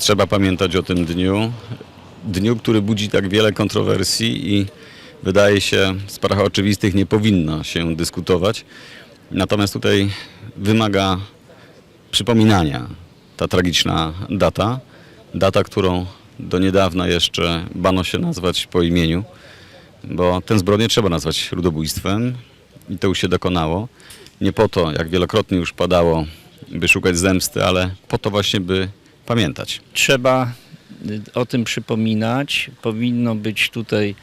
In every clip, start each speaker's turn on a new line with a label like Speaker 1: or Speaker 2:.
Speaker 1: Trzeba pamiętać o tym dniu. Dniu, który budzi tak wiele kontrowersji i wydaje się w sprawach oczywistych nie powinno się dyskutować. Natomiast tutaj wymaga przypominania ta tragiczna data. Data, którą do niedawna jeszcze bano się nazwać po imieniu, bo tę zbrodnię trzeba nazwać ludobójstwem i to już się dokonało. Nie po to, jak wielokrotnie już padało, by szukać zemsty, ale po to właśnie, by pamiętać.
Speaker 2: Trzeba y, o tym przypominać. Powinno być tutaj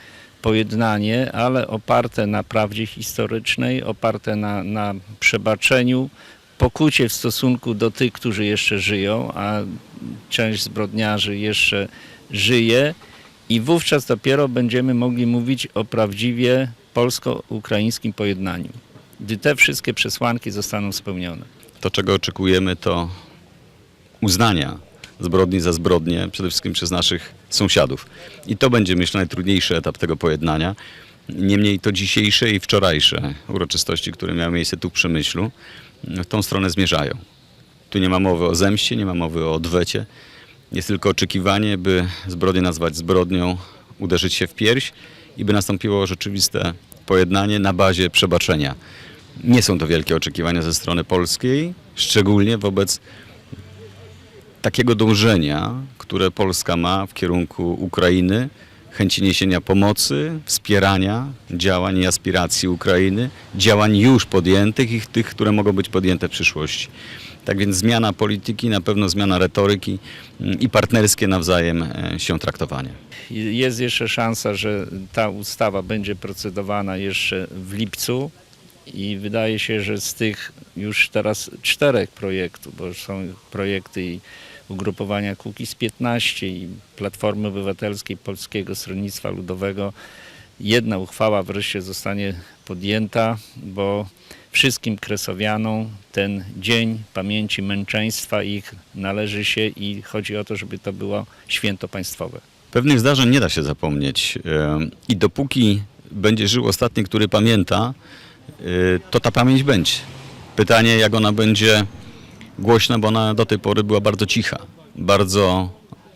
Speaker 2: pojednanie, ale oparte na prawdzie historycznej, oparte na, na przebaczeniu, pokucie w stosunku do tych, którzy jeszcze żyją, a część zbrodniarzy jeszcze żyje. I wówczas dopiero będziemy mogli mówić o prawdziwie polsko-ukraińskim pojednaniu, gdy te wszystkie przesłanki zostaną spełnione.
Speaker 1: To, czego oczekujemy, to uznania zbrodni za zbrodnie, przede wszystkim przez naszych sąsiadów. I to będzie, myślę, najtrudniejszy etap tego pojednania. Niemniej to dzisiejsze i wczorajsze uroczystości, które miały miejsce tu w Przemyślu, w tą stronę zmierzają. Tu nie ma mowy o zemście, nie ma mowy o odwecie. Jest tylko oczekiwanie, by zbrodnię nazwać zbrodnią, uderzyć się w pierś i by nastąpiło rzeczywiste pojednanie na bazie przebaczenia. Nie są to wielkie oczekiwania ze strony polskiej, szczególnie wobec takiego dążenia, które Polska ma w kierunku Ukrainy, chęci niesienia pomocy, wspierania działań i aspiracji Ukrainy, działań już podjętych i tych, które mogą być podjęte w przyszłości. Tak więc zmiana polityki, na pewno zmiana retoryki mm, i partnerskie nawzajem e, się traktowanie.
Speaker 2: Jest jeszcze szansa, że ta ustawa będzie procedowana jeszcze w lipcu i wydaje się, że z tych już teraz czterech projektów, bo są projekty i ugrupowania Kukiz 15 i Platformy Obywatelskiej Polskiego Stronnictwa Ludowego, jedna uchwała wreszcie zostanie podjęta, bo wszystkim kresowianom ten dzień pamięci męczeństwa ich należy się i chodzi o to, żeby to było święto państwowe.
Speaker 1: Pewnych zdarzeń nie da się zapomnieć i dopóki będzie żył ostatni, który pamięta, to ta pamięć będzie. Pytanie, jak ona będzie głośna, bo ona do tej pory była bardzo cicha, bardzo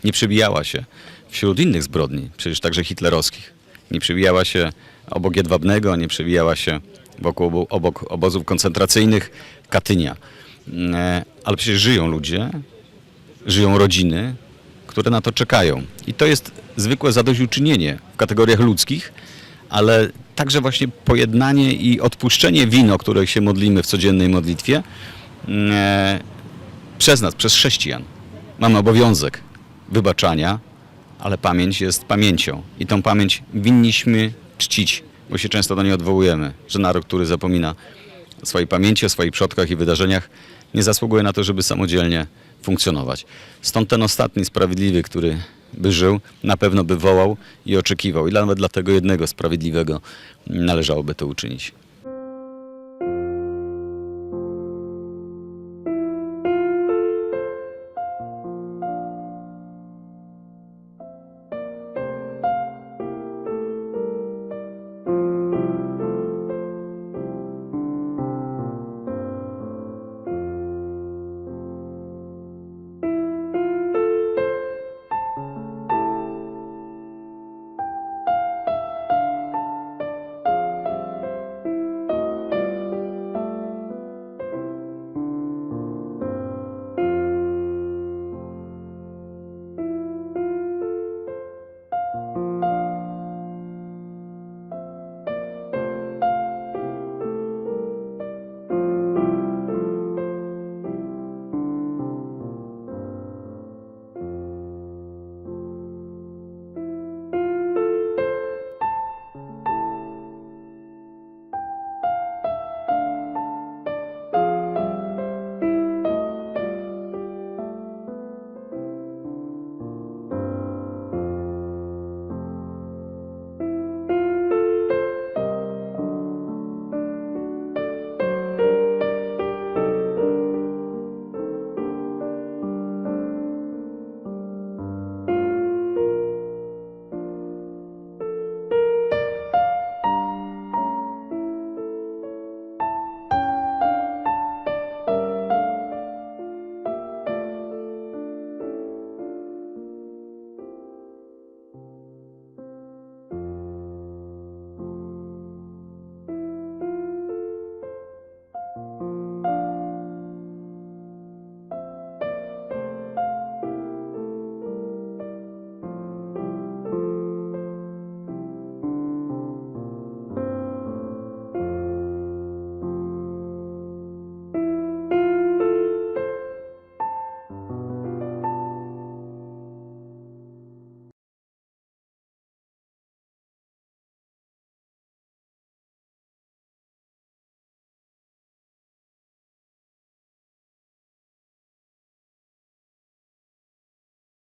Speaker 1: nie przebijała się wśród innych zbrodni, przecież także hitlerowskich. Nie przebijała się obok Jedwabnego, nie przebijała się wokół, obo- obok obozów koncentracyjnych Katynia. E, Ale przecież żyją ludzie, żyją rodziny, które na to czekają. I to jest zwykłe zadośćuczynienie w kategoriach ludzkich, ale także właśnie pojednanie i odpuszczenie win, o których się modlimy w codziennej modlitwie, e, przez nas, przez chrześcijan. Mamy obowiązek wybaczania, ale pamięć jest pamięcią. I tą pamięć winniśmy czcić, bo się często do niej odwołujemy, że naród, który zapomina o swojej pamięci, o swoich przodkach i wydarzeniach, nie zasługuje na to, żeby samodzielnie funkcjonować. Stąd ten ostatni sprawiedliwy, który by żył, na pewno by wołał i oczekiwał. I nawet dla tego jednego sprawiedliwego należałoby to uczynić.